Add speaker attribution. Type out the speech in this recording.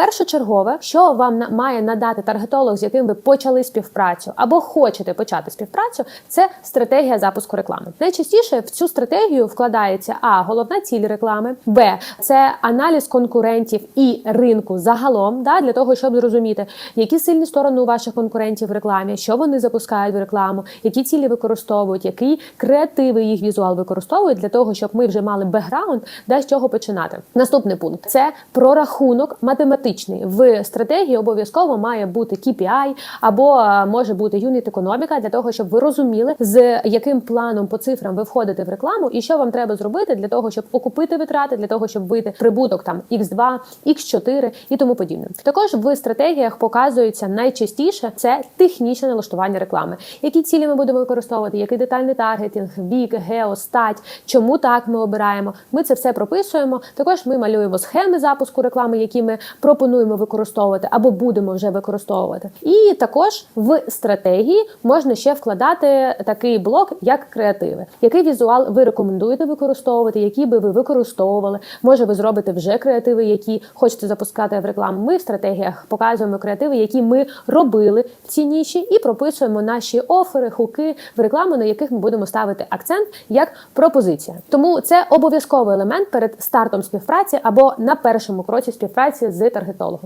Speaker 1: Першочергове, що вам має надати таргетолог, з яким ви почали співпрацю або хочете почати співпрацю, це стратегія запуску реклами. Найчастіше в цю стратегію вкладається а головна ціль реклами, б це аналіз конкурентів і ринку загалом, да, для того, щоб зрозуміти, які сильні сторони у ваших конкурентів в рекламі, що вони запускають в рекламу, які цілі використовують, які креативи їх візуал використовують для того, щоб ми вже мали бекграунд, де з чого починати. Наступний пункт це прорахунок математичний. В стратегії обов'язково має бути KPI або е, може бути юніт економіка для того, щоб ви розуміли, з яким планом по цифрам ви входите в рекламу, і що вам треба зробити для того, щоб окупити витрати, для того, щоб вийти прибуток там X2, X4 і тому подібне. Також в стратегіях показується найчастіше це технічне налаштування реклами. Які цілі ми будемо використовувати, який детальний таргетинг, вік, гео, стать, чому так ми обираємо. Ми це все прописуємо. Також ми малюємо схеми запуску реклами, які ми пропонуємо використовувати або будемо вже використовувати. І також в стратегії можна ще вкладати такий блок, як креативи. Який візуал ви рекомендуєте використовувати, які би ви використовували? Може, ви зробите вже креативи, які хочете запускати в рекламу. Ми в стратегіях показуємо креативи, які ми робили в цій ніші, і прописуємо наші офери, хуки в рекламу, на яких ми будемо ставити акцент як пропозиція. Тому це обов'язковий елемент перед стартом співпраці або на першому кроці співпраці з per van.